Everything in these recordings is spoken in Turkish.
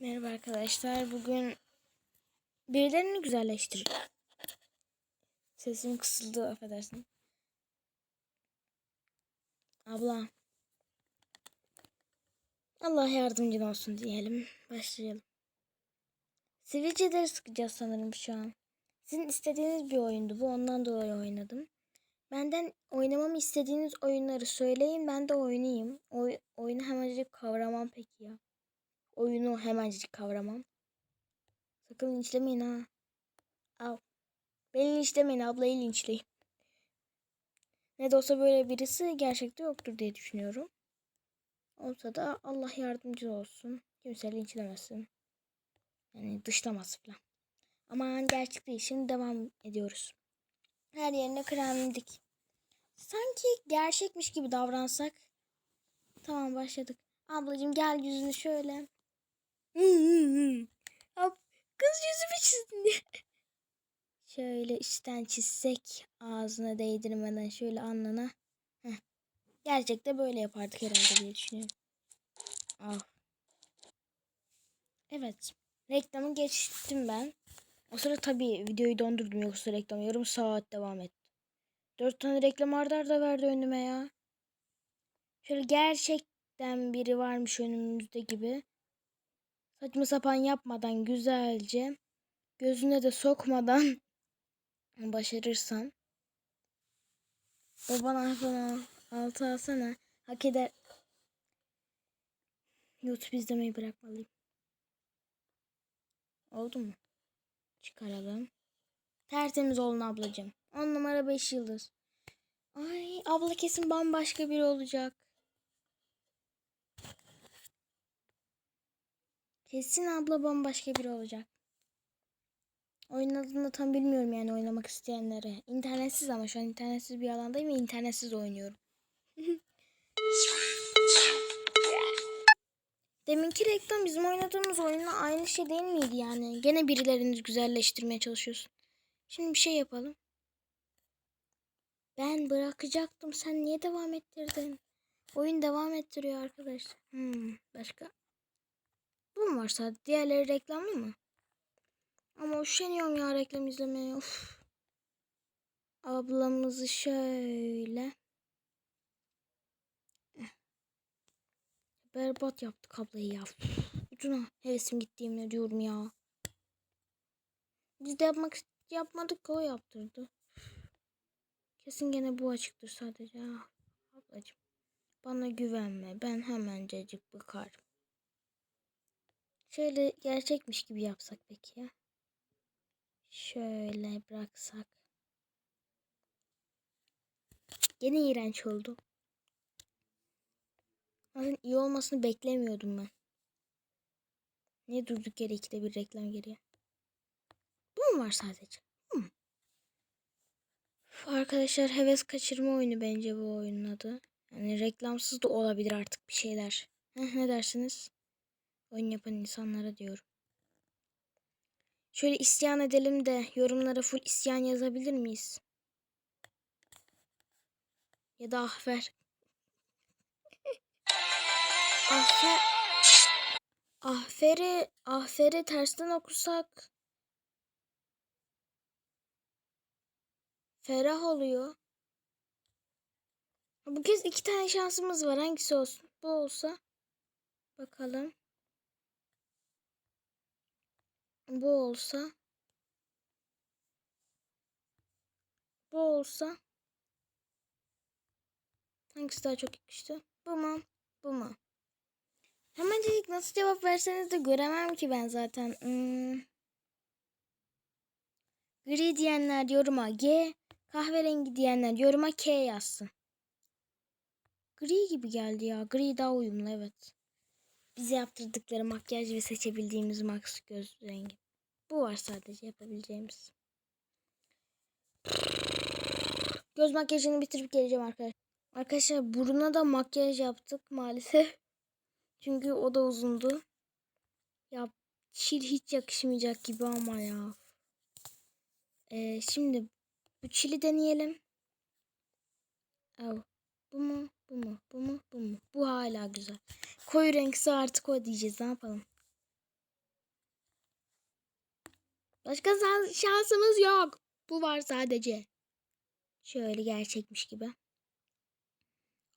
Merhaba arkadaşlar. Bugün birilerini güzelleştireceğim. Sesim kısıldı affedersin. Abla. Allah yardımcın olsun diyelim. Başlayalım. Sivilceleri sıkacağız sanırım şu an. Sizin istediğiniz bir oyundu bu. Ondan dolayı oynadım. Benden oynamamı istediğiniz oyunları söyleyin. Ben de oynayayım. Oy oyunu hemencik kavramam peki ya. Oyunu hemencik kavramam. Sakın linçlemeyin ha. Al. Beni linçlemeyin ablayı linçleyin. Ne de olsa böyle birisi gerçekte yoktur diye düşünüyorum. Olsa da Allah yardımcı olsun. Kimse linçlemesin. Yani dışlaması falan. Ama gerçek değil. Şimdi devam ediyoruz. Her yerine krem dik. Sanki gerçekmiş gibi davransak. Tamam başladık. Ablacığım gel yüzünü şöyle. Yüzümü çizdin diye. Şöyle üstten çizsek ağzına değdirmeden şöyle alnına. Heh. Gerçekte böyle yapardık herhalde diye düşünüyorum. Al. Evet. Reklamı geçtim ben. O sıra tabii videoyu dondurdum yoksa reklam yarım saat devam etti. Dört tane reklam arda arda verdi önüme ya. Şöyle gerçekten biri varmış önümüzde gibi. Saçma sapan yapmadan güzelce gözüne de sokmadan başarırsan babana iPhone 6 alsana hak eder. YouTube izlemeyi bırakmalıyım. Oldu mu? Çıkaralım. Tertemiz olun ablacığım. 10 numara 5 yıldız. Ay abla kesin bambaşka biri olacak. Kesin abla bambaşka biri olacak. Oyun adını tam bilmiyorum yani oynamak isteyenlere. İnternetsiz ama şu an internetsiz bir alandayım ve internetsiz oynuyorum. Deminki reklam bizim oynadığımız oyunla aynı şey değil miydi yani? Gene birilerini güzelleştirmeye çalışıyorsun. Şimdi bir şey yapalım. Ben bırakacaktım. Sen niye devam ettirdin? Oyun devam ettiriyor arkadaşlar. Hmm, başka? Bu mu var? Diğerleri reklamlı mı? Ama üşeniyorum ya reklam izlemeye. Of. Ablamızı şöyle. Eh. Berbat yaptık ablayı ya. Ucuna hevesim gittiğimde diyorum ya. Biz de yapmak yapmadık o yaptırdı. Kesin gene bu açıktır sadece. Ah, ablacığım. Bana güvenme. Ben hemencecik bıkarım. Şöyle gerçekmiş gibi yapsak peki ya. Şöyle bıraksak. Gene iğrenç oldu. Zaten iyi olmasını beklemiyordum ben. Niye durduk yere ikide bir reklam geliyor? Bu mu var sadece? Hı mı? Arkadaşlar heves kaçırma oyunu bence bu oyunun adı. Yani reklamsız da olabilir artık bir şeyler. Heh, ne dersiniz? Oyun yapan insanlara diyorum. Şöyle isyan edelim de yorumlara full isyan yazabilir miyiz? Ya da ahfer. Ahfer. Ahferi, ahferi tersten okusak. Ferah oluyor. Bu kez iki tane şansımız var. Hangisi olsun? Bu olsa. Bakalım. Bu olsa. Bu olsa. Hangisi daha çok yakıştı? Bu mu? Bu mu? Hemen dedik nasıl cevap verseniz de göremem ki ben zaten. Hmm. Gri diyenler yoruma G, kahverengi diyenler yoruma K yazsın. Gri gibi geldi ya. Gri daha uyumlu evet. Bize yaptırdıkları makyaj ve seçebildiğimiz max göz rengi. Bu var sadece yapabileceğimiz. Göz makyajını bitirip geleceğim arkadaşlar. Arkadaşlar buruna da makyaj yaptık maalesef. Çünkü o da uzundu. Ya çil hiç yakışmayacak gibi ama ya. Ee, şimdi bu çili deneyelim. Oh, bu mu? Bu mu? Bu mu? Bu mu? Bu hala güzel. Koyu renkse artık o diyeceğiz. Ne yapalım? Başka şansımız yok. Bu var sadece. Şöyle gerçekmiş gibi.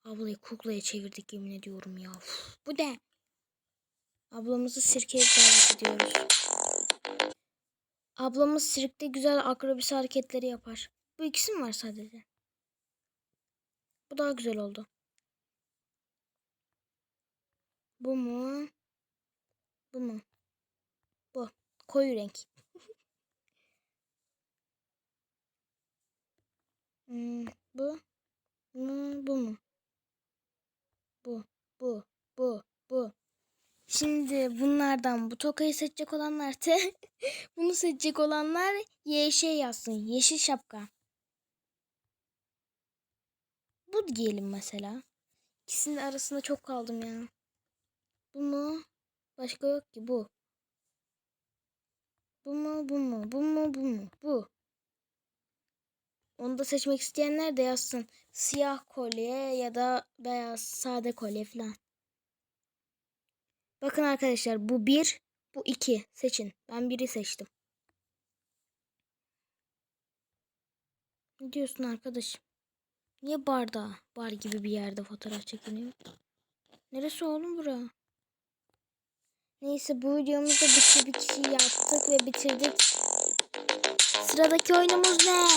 Ablayı kuklaya çevirdik yemin ediyorum ya. Uf, bu ne? Ablamızı sirkeye davet ediyoruz. Ablamız sirkte güzel akrobisi hareketleri yapar. Bu ikisi mi var sadece? Daha güzel oldu. Bu mu? Bu mu? Bu. Koyu renk. Hmm, bu. Hmm, bu mu? Bu. Bu. Bu. Bu. Şimdi bunlardan bu tokayı seçecek olanlar te bunu seçecek olanlar YŞ yazsın. Yeşil şapka. Bu diyelim mesela. İkisinin arasında çok kaldım ya. Bu mu? Başka yok ki bu. Bu mu? Bu mu? Bu mu? Bu mu? Bu. Onu da seçmek isteyenler de yazsın. Siyah kolye ya da beyaz sade kolye falan. Bakın arkadaşlar bu bir, bu iki. Seçin. Ben biri seçtim. Ne diyorsun arkadaşım? Niye barda, bar gibi bir yerde fotoğraf çekiniyor? Neresi oğlum bura? Neyse bu videomuzda bir, bir kişi yaptık ve bitirdik. Sıradaki oyunumuz ne?